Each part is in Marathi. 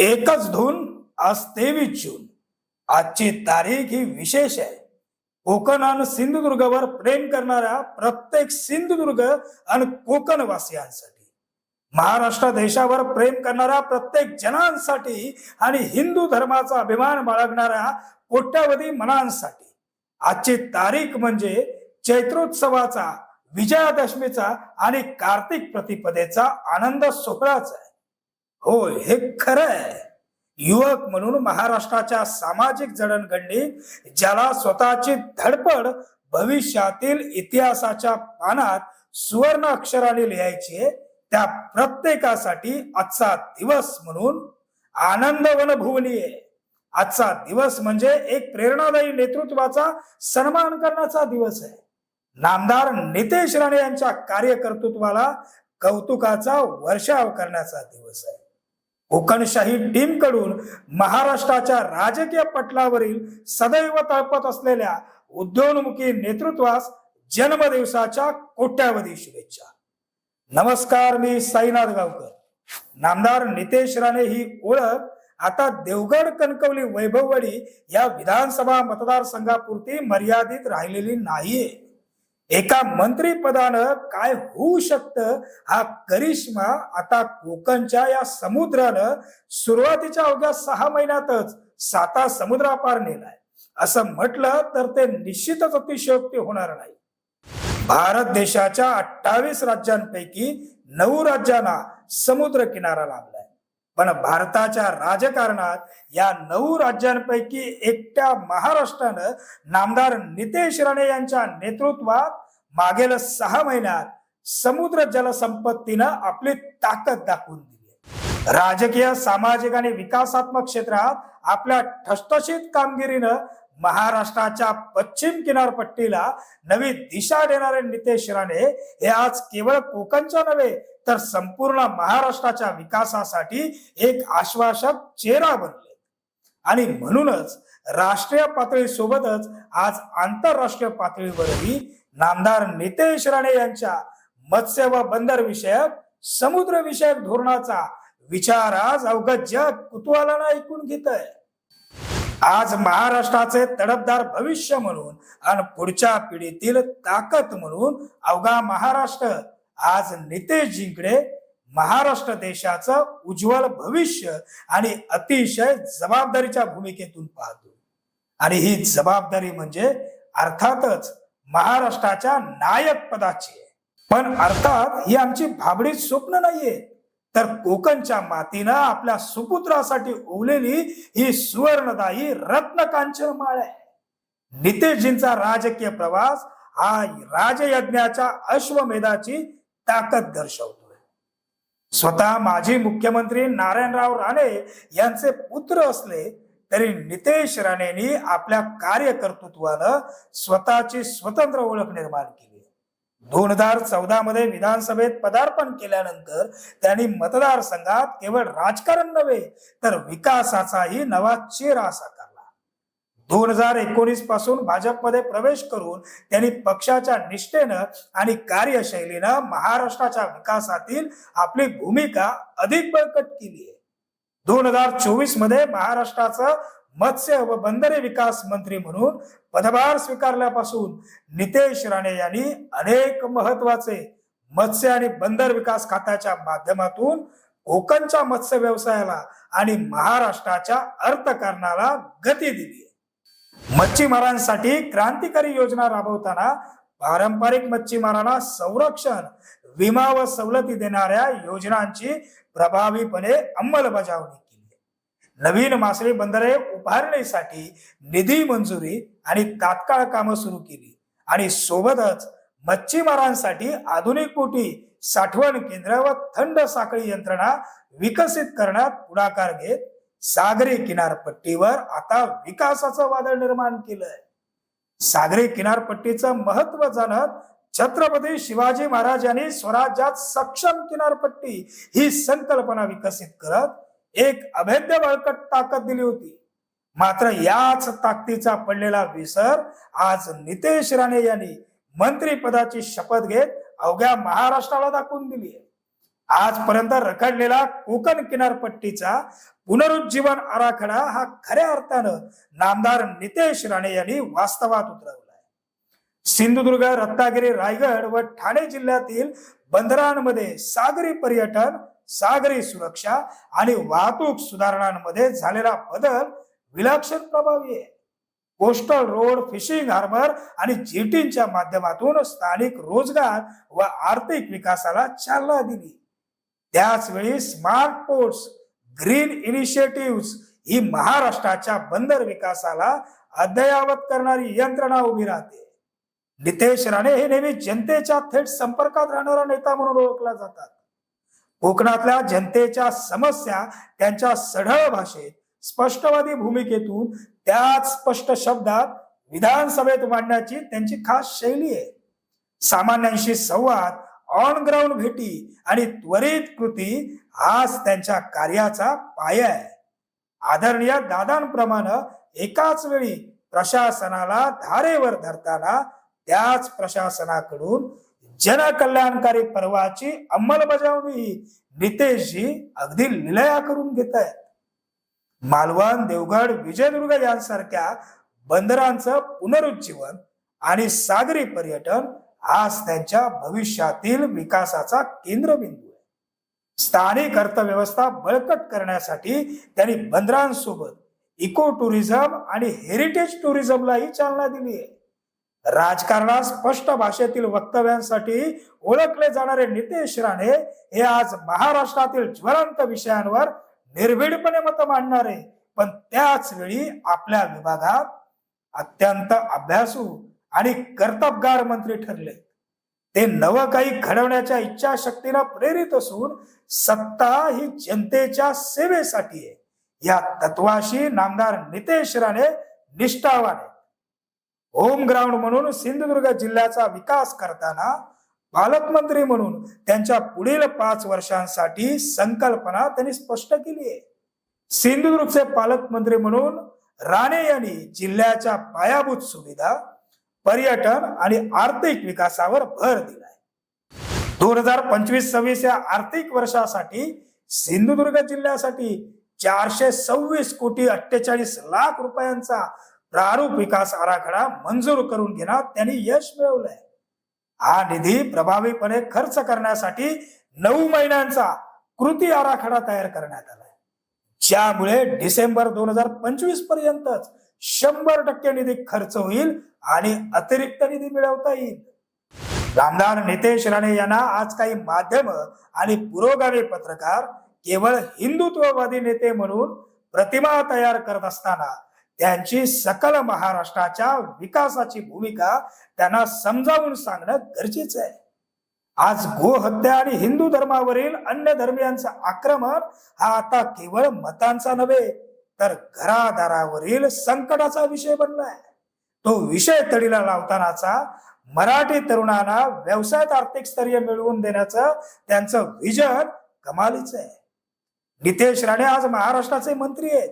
एकच धून आज तेवीस जून. आजची तारीख ही विशेष आहे. कोकण आणि सिंधुदुर्गावर प्रेम करणाऱ्या प्रत्येक सिंधुदुर्ग आणि कोकणवासियांसाठी महाराष्ट्र देशावर प्रेम करणाऱ्या प्रत्येक जनांसाठी आणि हिंदू धर्माचा अभिमान बाळगणाऱ्या कोट्यावधी मनांसाठी आजची तारीख म्हणजे चैत्रोत्सवाचा विजयादशमीचा आणि कार्तिक प्रतिपदेचा आनंद सोहळाच आहे. होय हे खरं आहे युवक म्हणून महाराष्ट्राच्या सामाजिक जडणघडणीत ज्याला स्वतःची धडपड भविष्यातील इतिहासाच्या पानात सुवर्ण अक्षराने लिहायची आहे त्या प्रत्येकासाठी आजचा दिवस म्हणून आनंद वनभुवनी आहे. आजचा दिवस म्हणजे एक प्रेरणादायी नेतृत्वाचा सन्मान करण्याचा दिवस आहे. नामदार नितेश राणे यांच्या कार्यकर्तृत्वाला कौतुकाचा वर्षाव करण्याचा दिवस आहे. कोकणशाही टीमकडून महाराष्ट्राच्या राजकीय पटलावरील सदैव तळपत असलेल्या उद्योन्मुखी नेतृत्वास जन्मदिवसाच्या कोट्यावधी शुभेच्छा. नमस्कार मी साईनाथ गावकर. नामदार नितेश राणे ही ओळख आता देवगड कणकवली वैभववाडी या विधानसभा मतदारसंघापुरती मर्यादित राहिलेली नाहीये. एका मंत्रीपदानं काय होऊ शकतं हा करिश्मा आता कोकणच्या या समुद्रानं सुरुवातीच्या अवघ्या सहा महिन्यातच साता समुद्रापार नेलाय. असं म्हटलं तर ते निश्चितच अतिशयोक्ती होणार नाही. भारत देशाच्या अठ्ठावीस राज्यांपैकी नऊ राज्यांना समुद्र किनारा लाभलाय पण भारताच्या राजकारणात या नऊ राज्यांपैकी एकट्या महाराष्ट्रानं नामदार नितेश राणे यांच्या नेतृत्वात मागील सहा महिन्यात समुद्र जलसंपत्तीनं आपली ताकद दाखवून दिली राजकीय सामाजिक आणि विकासात्मक क्षेत्रात आपल्या ठसठशीत कामगिरीनं महाराष्ट्राच्या पश्चिम किनारपट्टीला नवी दिशा देणारे नितेश राणे हे आज केवळ कोकणच्या नव्हे तर संपूर्ण महाराष्ट्राच्या विकासासाठी एक आश्वासक चेहरा बनले. आणि म्हणूनच राष्ट्रीय पातळी सोबतच आज आंतरराष्ट्रीय पातळीवरही नामदार नितेश राणे यांच्या मत्स्य व बंदर विषयक समुद्र विषयक धोरणाचा विचार आज अवघड जग कुतूहलानं ऐकून घेत आहे आज महाराष्ट्राचे तडफदार भविष्य म्हणून आणि पुढच्या पिढीतील ताकद म्हणून अवघा महाराष्ट्र. आज नितेश जिंकडे महाराष्ट्र देशाचं उज्ज्वल भविष्य आणि अतिशय जबाबदारीच्या भूमिकेतून पाहतो. आणि ही जबाबदारी म्हणजे अर्थातच महाराष्ट्राच्या नायक पदाची आहे. पण अर्थात ही आमची भाबडी स्वप्न नाहीये. तर कोकणच्या मातीनं आपल्या सुपुत्रासाठी ओवलेली ही सुवर्णदायी रत्नकांचन माळ आहे. नितेशजींचा राजकीय प्रवास हा राजयज्ञाच्या अश्वमेधाची ताकद दर्शवतोय. स्वतः माजी मुख्यमंत्री नारायणराव राणे यांचे पुत्र असले तरी नितेश राणेंनी आपल्या कार्यकर्तृत्वानं स्वतःची स्वतंत्र ओळख निर्माण केली. दोन हजार चौदा मध्ये विधानसभेत पदार्पण केल्यानंतर त्यांनी मतदारसंघात केवळ राजकारण नव्हे तर विकासाचाही नवा चेहरा साकारला. दोन हजार एकोणीसपासून भाजपमध्ये प्रवेश करून त्यांनी पक्षाच्या निष्ठेनं आणि कार्यशैलीनं महाराष्ट्राच्या विकासातील आपली भूमिका अधिक बळकट केली आहे. दोन हजार चोवीसमध्ये महाराष्ट्राचं मत्स्य व बंदरे विकास मंत्री म्हणून पदभार स्वीकारल्यापासून नितेश राणे यांनी अनेक महत्त्वाचे मत्स्य आणि बंदर विकास खात्याच्या माध्यमातून कोकणच्या मत्स्य व्यवसायाला आणि महाराष्ट्राच्या अर्थकारणाला गती दिली मच्छीमारांसाठी क्रांतिकारी योजना राबवताना पारंपरिक मच्छीमारांना संरक्षण विमा व सवलती देणाऱ्या योजनांची प्रभावीपणे अंमलबजावणी नवीन मासळी बंदरे उभारणीसाठी निधी मंजुरी आणि तात्काळ कामं सुरू केली. आणि सोबतच मच्छीमारांसाठी आधुनिक बोटी साठवण केंद्र व थंड साखळी यंत्रणा विकसित करण्यात पुढाकार घेत सागरी किनारपट्टीवर आता विकासाचं वादळ निर्माण केलंय. सागरी किनारपट्टीचं महत्त्व जाणत छत्रपती शिवाजी महाराजांनी स्वराज्यात सक्षम किनारपट्टी ही संकल्पना विकसित करत एक अभेद्य बळकट ताकद दिली होती. मात्र याच ताकदीचा पडलेला विसर आज नितेश राणे यांनी मंत्रीपदाची शपथ घेत अवघ्या महाराष्ट्राला दाखवून दिली आहे. आजपर्यंत रखडलेला कोकण किनारपट्टीचा पुनरुज्जीवन आराखडा हा खऱ्या अर्थानं नामदार नितेश राणे यांनी वास्तवात उतरवलाय सिंधुदुर्ग रत्नागिरी रायगड व ठाणे जिल्ह्यातील बंदरांमध्ये सागरी पर्यटन सागरी सुरक्षा आणि वाहतूक सुधारणांमध्ये झालेला बदल विलक्षण प्रभावी आहे. कोस्टल रोड फिशिंग हार्बर आणि जेटींच्या माध्यमातून स्थानिक रोजगार व आर्थिक विकासाला चालना दिली. त्याचवेळी स्मार्ट पोर्ट्स ग्रीन इनिशिएटिव्ह ही महाराष्ट्राच्या बंदर विकासाला अद्ययावत करणारी यंत्रणा उभी राहते. नितेश राणे हे नेहमी जनतेच्या थेट संपर्कात राहणारा नेता म्हणून ओळखला जातात. कोकणातल्या जनतेच्या समस्या त्यांच्या सढळ भाषेत स्पष्टवादी भूमिकेतून त्याच स्पष्ट शब्दात विधानसभेत मांडण्याची त्यांची खास शैली आहे. सामान्यांशी संवाद ऑन ग्राउंड भेटी आणि त्वरित कृती हाच त्यांच्या कार्याचा पाया आहे. आदरणीय दादांप्रमाणे एकाच वेळी प्रशासनाला धारेवर धरताना त्याच प्रशासनाकडून जनकल्याणकारी पर्वाची अंमलबजावणी नितेशजी अगदी निलया करून घेत आहेत मालवण देवगड विजयदुर्ग यांसारख्या बंदरांचं पुनरुज्जीवन आणि सागरी पर्यटन आज त्यांच्या भविष्यातील विकासाचा केंद्रबिंदू आहे. स्थानिक अर्थव्यवस्था बळकट करण्यासाठी त्यांनी बंदरांसोबत इको टुरिझम आणि हेरिटेज टुरिझमलाही चालना दिली आहे. राजकारणात स्पष्ट भाषेतील वक्तव्यांसाठी ओळखले जाणारे नितेश राणे हे आज महाराष्ट्रातील ज्वलंत विषयांवर निर्भीडपणे मत मांडणारे. पण त्याच वेळी आपल्या विभागात अत्यंत अभ्यासू आणि कर्तबगार मंत्री ठरले. ते नव काही घडवण्याच्या इच्छाशक्तीला प्रेरित असून सत्ता ही जनतेच्या सेवेसाठी आहे. या तत्वाशी नामदार नितेश राणे निष्ठावाने होम ग्राउंड म्हणून सिंधुदुर्ग जिल्ह्याचा विकास करताना पालकमंत्री म्हणून त्यांच्या पुढील पाच वर्षांसाठी संकल्पना त्यांनी स्पष्ट केली आहे. सिंधुदुर्गचे पालकमंत्री म्हणून राणे यांनी जिल्ह्याच्या पायाभूत सुविधा पर्यटन आणि आर्थिक विकासावर भर दिलाय. दोन हजार पंचवीस सव्वीस या आर्थिक वर्षासाठी सिंधुदुर्ग जिल्ह्यासाठी चारशे सव्वीस कोटी अठ्ठेचाळीस लाख रुपयांचा प्रारूप विकास आराखडा मंजूर करून घेण्यात त्यांनी यश मिळवलंय. हा निधी प्रभावीपणे खर्च करण्यासाठी नऊ महिन्यांचा कृती आराखडा तयार करण्यात आलाय. ज्यामुळे डिसेंबर दोन हजार पंचवीस पर्यंतच शंभर टक्के निधी खर्च होईल आणि अतिरिक्त निधी मिळवता येईल. आमदार नितेश राणे यांना आज काही माध्यम आणि पुरोगामी पत्रकार केवळ हिंदुत्ववादी नेते म्हणून प्रतिमा तयार करत असताना त्यांची सकल महाराष्ट्राच्या विकासाची भूमिका त्यांना समजावून सांगणं गरजेचं आहे. आज गोहत्या आणि हिंदू धर्मावरील अन्य धर्मियांचं आक्रमण हा आता केवळ मतांचा नव्हे तर घरादारावरील संकटाचा विषय बनलाय. तो विषय तडीला लावतानाचा मराठी तरुणांना व्यवसायात आर्थिक स्थैर्य मिळवून देण्याचं त्यांचं विजन कमालीच आहे. नितेश राणे आज महाराष्ट्राचे मंत्री आहेत.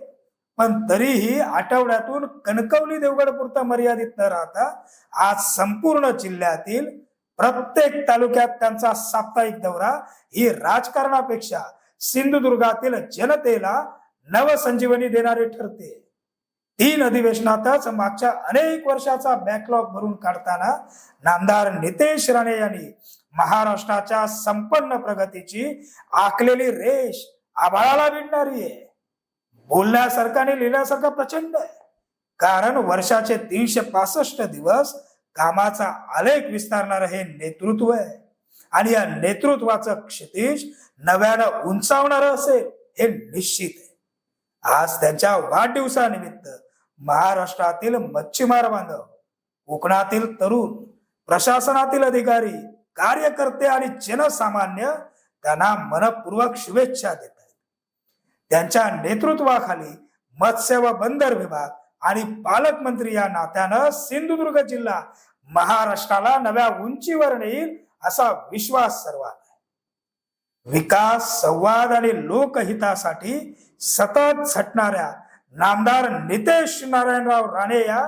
पण तरीही आठवड्यातून कणकवली देवगड पुरता मर्यादित न राहता आज संपूर्ण जिल्ह्यातील प्रत्येक तालुक्यात त्यांचा साप्ताहिक दौरा ही राजकारणापेक्षा सिंधुदुर्गातील जनतेला नवसंजीवनी देणारी ठरते. तीन अधिवेशनातच मागच्या अनेक वर्षाचा बॅकलॉग भरून काढताना नामदार नितेश राणे यांनी महाराष्ट्राच्या संपन्न प्रगतीची आखलेली रेष आभाळाला भिडणारी आहे. बोलण्यासारखा आणि लिहिण्यासारखं प्रचंड आहे. कारण वर्षाचे तीनशे पासष्ट दिवस कामाचा आलेख विस्तारणार हे नेतृत्व आहे. आणि या नेतृत्वाचं क्षितिज नव्यानं उंचावणार असेल हे निश्चित आहे. आज त्यांच्या वाढदिवसानिमित्त महाराष्ट्रातील मच्छीमार बांधव कोकणातील तरुण प्रशासनातील अधिकारी कार्यकर्ते आणि जनसामान्य त्यांना मनपूर्वक शुभेच्छा देत त्यांच्या नेतृत्वाखाली मत्स्य व बंदर विभाग आणि पालकमंत्री या नात्यानं सिंधुदुर्ग जिल्हा महाराष्ट्राला नव्या उंचीवर नेईल असा विश्वास सर्वांना आहे. विकास संवाद आणि लोकहितासाठी सतत झटणाऱ्या नामदार नितेश नारायणराव राणे या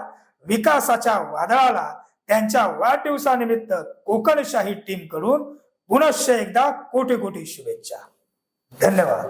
विकासाच्या वादळाला त्यांच्या वाढदिवसानिमित्त कोकणशाही टीमकडून पुनश्च एकदा कोटी कोटी शुभेच्छा धन्यवाद